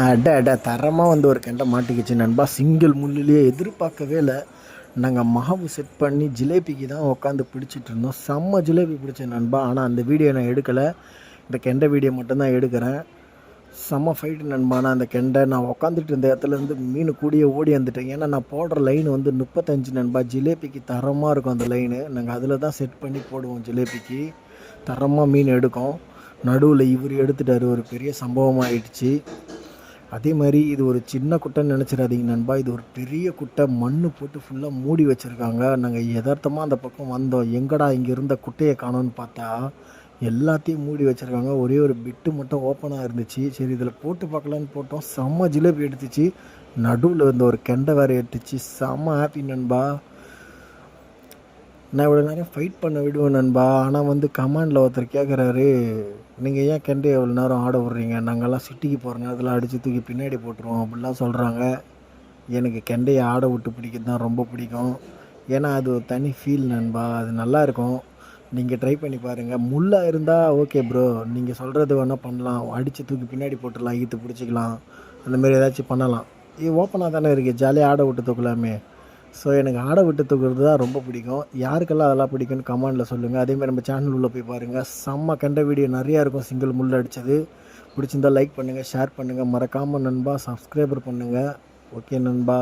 அட அட தரமாக வந்து ஒரு கெண்டை மாட்டிக்கிச்சு நண்பா. சிங்கிள் முள்ளிலேயே எதிர்பார்க்கவே இல்லை. நாங்கள் மாவு செட் பண்ணி ஜிலேபிக்கு தான் உட்காந்து பிடிச்சிட்டு இருந்தோம். செம்ம ஜிலேபி பிடிச்ச நண்பா. ஆனால் அந்த வீடியோ நான் எடுக்கலை. இந்த கெண்டை வீடியோ மட்டும்தான் எடுக்கிறேன். செம்ம ஃபைட்டு நண்பா. நான் அந்த கெண்டை நான் உட்காந்துட்டு இருந்த இடத்துலேருந்து மீன் கூடிய ஓடி வந்துட்டேன். ஏன்னா நான் போடுற லைன் வந்து முப்பத்தஞ்சு நண்பா. ஜிலேபிக்கு தரமாக இருக்கும் அந்த லைனு நாங்கள் அதில் தான் செட் பண்ணி போடுவோம் ஜிலேபிக்கு. தரமாக மீன் எடுக்கும். நடுவில் இவர் எடுத்துட்டார். ஒரு பெரிய சம்பவம் ஆயிடுச்சு. அதே மாதிரி இது ஒரு சின்ன குட்டைன்னு நினச்சிடாதீங்க நண்பா. இது ஒரு பெரிய குட்டை மண் போட்டு ஃபுல்லாக மூடி வச்சுருக்காங்க. நாங்கள் யதார்த்தமாக அந்த பக்கம் வந்தோம். எங்கடா இங்கே இருந்த குட்டையை காணோன்னு பார்த்தா எல்லாத்தையும் மூடி வச்சுருக்காங்க. ஒரே ஒரு பிட்டு மட்டும் ஓப்பனாக இருந்துச்சு. சரி இதில் போட்டு பார்க்கலான்னு போட்டோம். செம்ம ஜிலேபி எடுத்துச்சு. நடுவில் இருந்த ஒரு கெண்டை வேறு எடுத்துச்சு. செம்ம ஹாப்பி நண்பா. நான் இவ்வளோ நேரம் ஃபைட் பண்ண விடுவேன் நண்பா. ஆனால் வந்து கமாண்டில் ஒருத்தர் கேட்குறாரு நீங்கள் ஏன் கெண்டு எவ்வளோ நேரம் ஆட விட்றீங்க? நாங்கள்லாம் சிட்டிக்கு போகிற நேரத்தில் அடித்து தூக்கி பின்னாடி போட்டுருவோம் அப்படிலாம் சொல்கிறாங்க எனக்கு கெண்டையை ஆட விட்டு பிடிக்கிறது தான் ரொம்ப பிடிக்கும். ஏன்னா அது ஒரு தனி ஃபீல் நண்பா அது நல்லா இருக்கும். நீங்கள் ட்ரை பண்ணி பாருங்கள் முள்ளாக இருந்தால் ஓகே ப்ரோ நீங்கள் சொல்கிறது வேணால் பண்ணலாம். அடித்து தூக்கி பின்னாடி போட்டுடலாம் ஈத்து பிடிச்சிக்கலாம். அந்தமாரி ஏதாச்சும் பண்ணலாம். இது ஓப்பனாக தானே இருக்குது ஜாலியாக ஆட விட்டு தூக்கலாமே. ஸோ எனக்கு ஆடை விட்டு தூக்குறது தான் ரொம்ப பிடிக்கும். யாருக்கெல்லாம் அதெல்லாம் பிடிக்கும்னு கமெண்டில் சொல்லுங்கள் அதேமாதிரி நம்ம சேனல் உள்ளே போய் பாருங்கள் செம்ம கண்ட வீடியோ நிறையா இருக்கும். சிங்கிள் முள்ள அடித்தது பிடிச்சிருந்தா லைக் பண்ணுங்கள் ஷேர் பண்ணுங்கள் மறக்காமல் நண்பா சப்ஸ்கிரைபர் பண்ணுங்கள் ஓகே நண்பா.